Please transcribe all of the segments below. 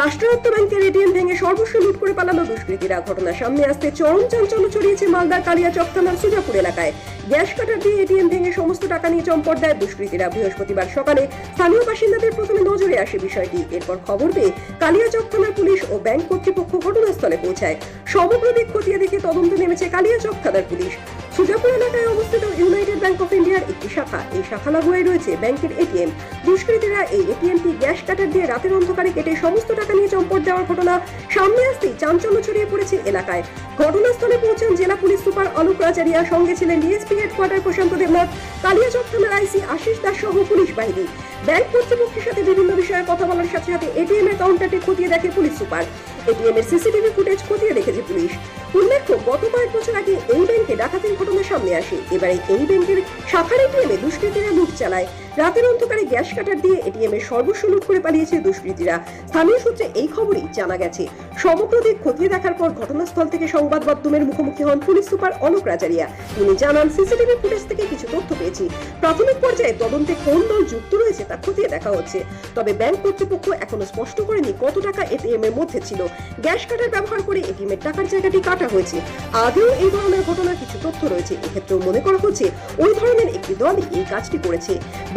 রাষ্ট্রায়ত্ত ব্যাংকের এটিএম ভেঙে সর্বস্ব লুট করে পালালো দুষ্কৃতীরা। ঘটনা সামনে আসতে চরম চাঞ্চল্য ছড়িয়েছে মালদার কালিয়াচক থানার সুজাপুর এলাকায়। গ্যাস কাটার দিয়ে এটিএম ভেঙে সমস্ত টাকা নিয়ে চম্পট দেয় দুষ্কৃতীরা। বৃহস্পতিবার সকালে স্থানীয় বাসিন্দাদের প্রথমে নজরে আসে বিষয়টি। এরপর খবর পেয়ে কালিয়াচক থানার পুলিশ ও ব্যাংক কর্তৃপক্ষ ঘটনাস্থলে পৌঁছায়। সমগ্র দিক খতিয়ে দেখে তদন্ত নেমেছে কালিয়াচক থানার পুলিশ। সুজাপুর এলাকায় অবস্থিত ইউনাইটেড ব্যাংক অফ ইন্ডিয়ার একটি শাখা। এই শাখা লাগোয়ায় রয়েছে ব্যাংকের এটিএম। দুষ্কৃতীরা এই এটিএমটি গ্যাস কাটার দিয়ে রাতের অন্ধকারে কেটে সমস্ত টাকা নিয়ে চম্পট দেওয়ার ঘটনা সামনে আসতেই চাঞ্চল্য ছড়িয়ে পড়েছে এলাকায়। ঘটনাস্থলে পৌঁছান জেলা পুলিশ সুপার অলোক রাজারিয়া, সঙ্গে ছিলেন ডিএসপি হেডকোয়ার্টার প্রশান্ত দেবনাথ, কালিয়াচক থানার আইসি আশিস দাস সহ পুলিশ বাহিনী। ব্যাংক কর্তৃপক্ষের সাথে বিভিন্ন বিষয়ে কথা বলার সাথে সাথে এটিএম এর কাউন্টারটি খতিয়ে দেখে পুলিশ সুপার। এটিএম এর সিসিটিভি ফুটেজ খতিয়ে দেখেছে পুলিশ। উল্লেখ্য, গত কয়েক বছর আগে এই ব্যাংকে ডাকাতির ঘটনা সামনে আসে। এবারে এই ব্যাংকের শাখার এটিএমে দুষ্কৃতীরা লুট চালায় রাতের অন্ধকারে গ্যাস কাটার দিয়ে এটিএম এর সর্বস্ব লুট করে পালিয়েছে দুষ্কৃতীরা। স্থানীয় সূত্রে এই খবরই জানা গেছে। সমগ্র দিক খতিয়ে দেখার পর ঘটনাস্থল থেকে সংবাদ মাধ্যমের মুখোমুখি হন পুলিশ সুপার অলোক রাজারিয়া। তিনি জানান, সিসিটিভি ফুটেজ থেকে কিছু তথ্য পেয়েছি। প্রাথমিক পর্যায়ে তদন্তে কোন দল যুক্ত রয়েছে তা খতিয়ে দেখা হচ্ছে। তবে ব্যাংক কর্তৃপক্ষ এখনও স্পষ্ট করেনি কত টাকা এটিএম এর মধ্যে ছিল। গ্যাস কাটার ব্যবহার করে এটিএম এর টাকার জায়গাটি কাটা হয়েছে। আগেও এই ধরনের ঘটনার কিছু তথ্য রয়েছে। এক্ষেত্রেও মনে করা হচ্ছে, ওই ধরনের একটি দলই এই কাজটি করেছে।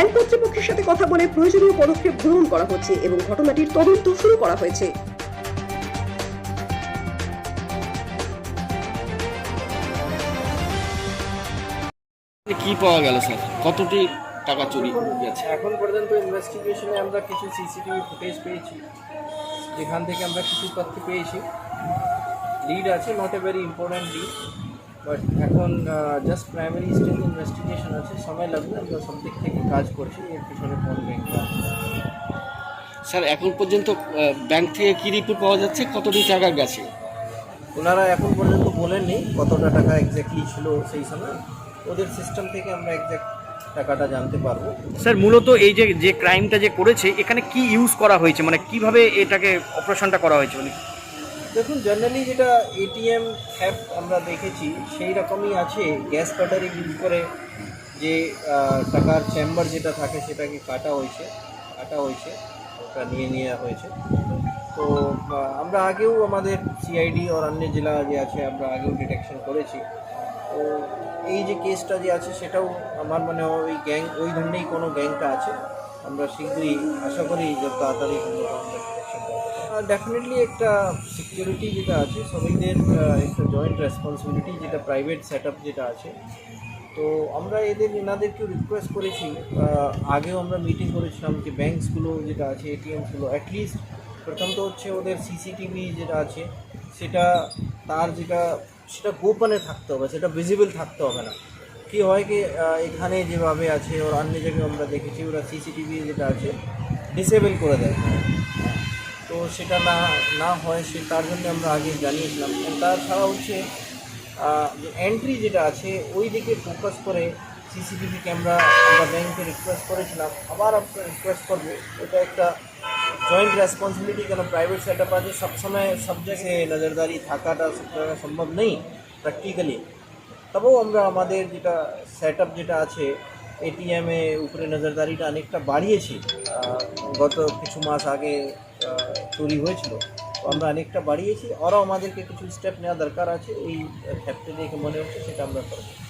ব্যাংক কর্তৃপক্ষের সাথে কথা বলে প্রয়োজনীয় পদক্ষেপ গ্রহণ করা হচ্ছে এবং ঘটনাটির তদন্ত শুরু করা হয়েছে। কি পাওয়া গেল স্যার? কতটি টাকা চুরি গেছে? এখন পর্যন্ত ইনভেস্টিগেশনে আমরা কিছু সিসিটিভি ফুটেজ পেয়েছি। যেখান থেকে আমরা কিছু তথ্য পেয়েছি। লিড আছে not a very important lead but এখন জাস্ট প্রাইমারি স্টেজ ইনভেস্টিগেশন আছে সময় লাগবে আমরা সব দিক থেকে কাজ করছি এর পিছনে কোন ব্যাংক স্যার এখন পর্যন্ত ব্যাংক থেকে কী রিপোর্ট পাওয়া যাচ্ছে? কতটি টাকা গেছে ওনারা এখন পর্যন্ত বলেননি কতটা টাকা এক্স্যাক্টলি ছিল সেই সময়। ওদের সিস্টেম থেকে আমরা এক্স্যাক্ট টাকাটা জানতে পারব। স্যার মূলত এই যে যে ক্রাইমটা যে করেছে এখানে কি ইউজ করা হয়েছে? মানে কীভাবে এটাকে অপারেশনটা করা হয়েছে? মানে দেখুন জেনারেলি যেটা এটিএম অ্যাপ আমরা দেখেছি, সেই রকমই আছে। গ্যাস কাটারি ইউজ করে যে টাকার চেম্বার যেটা থাকে, সেটাকে কাটা হয়েছে কাটা হয়েছে, ওটা নিয়ে নেওয়া হয়েছে। তো আমরা আগেও আমাদের সিআইডি আর অন্য জেলা যে আছে, আমরা আগেও ডিটেকশন করেছি। তো, এই যে কেসটা যে আছে, সেটাও আমার মনে হয় ওই গ্যাং ওই ধরনেরই কোনো গ্যাংটা আছে। আমরা শীঘ্রই আশা করি যে তাড়াতাড়ি ডেফিনেটলি একটা সিকিউরিটি যেটা আছে, সবাইদের একটা জয়েন্ট রেসপন্সিবিলিটি যেটা প্রাইভেট সেট যেটা আছে। তো আমরা এদের, এনাদেরকেও রিকোয়েস্ট করেছি আগেও আমরা মিটিং করেছিলাম যে ব্যাঙ্কসগুলো যেটা আছে এটিএমসগুলো অ্যাটলিস্ট প্রথম তো হচ্ছে ওদের সিসিটিভি যেটা আছে, সেটা তার যেটা, সেটা গোপনে থাকতে হবে, সেটা ভিজিবল থাকতে হবে না। কি হয় কি এখানে যেভাবে আছে, ওর অন্য জায়গায় আমরা দেখেছি, ওরা সিসিটিভি যেটা আছে ডিসেবল করে দেয়। তো সেটা না না হয় সে, তার জন্য আমরা আগে জানিয়েছিলাম। তাছাড়া হচ্ছে এন্ট্রি যেটা আছে, ওই দিকে ফোকাস করে সিসিটিভি ক্যামেরা আমরা ব্যাংকে রিকোয়েস্ট করেছিলাম। আবার আপনার রিকোয়েস্ট করব। এটা একটা জয়েন্ট রেসপন্সিবিলিটি কেন প্রাইভেট সেট আপ আছে, সবসময় সব জায়গায় নজরদারি থাকাটা সব জায়গায় সম্ভব নেই প্র্যাকটিক্যালি তবেও আমরা আমাদের যেটা সেট যেটা আছে এটিএমে উপরে নজরদারিটা অনেকটা বাড়িয়েছি। গত কিছু মাস আগে চুরি হয়েছিল। আমরা অনেকটা বাড়িয়েছি। আরও আমাদেরকে কিছু স্টেপ নেওয়া দরকার আছে। এই ক্ষেত্রে দেখে মনে হচ্ছে সেটা আমরা করব।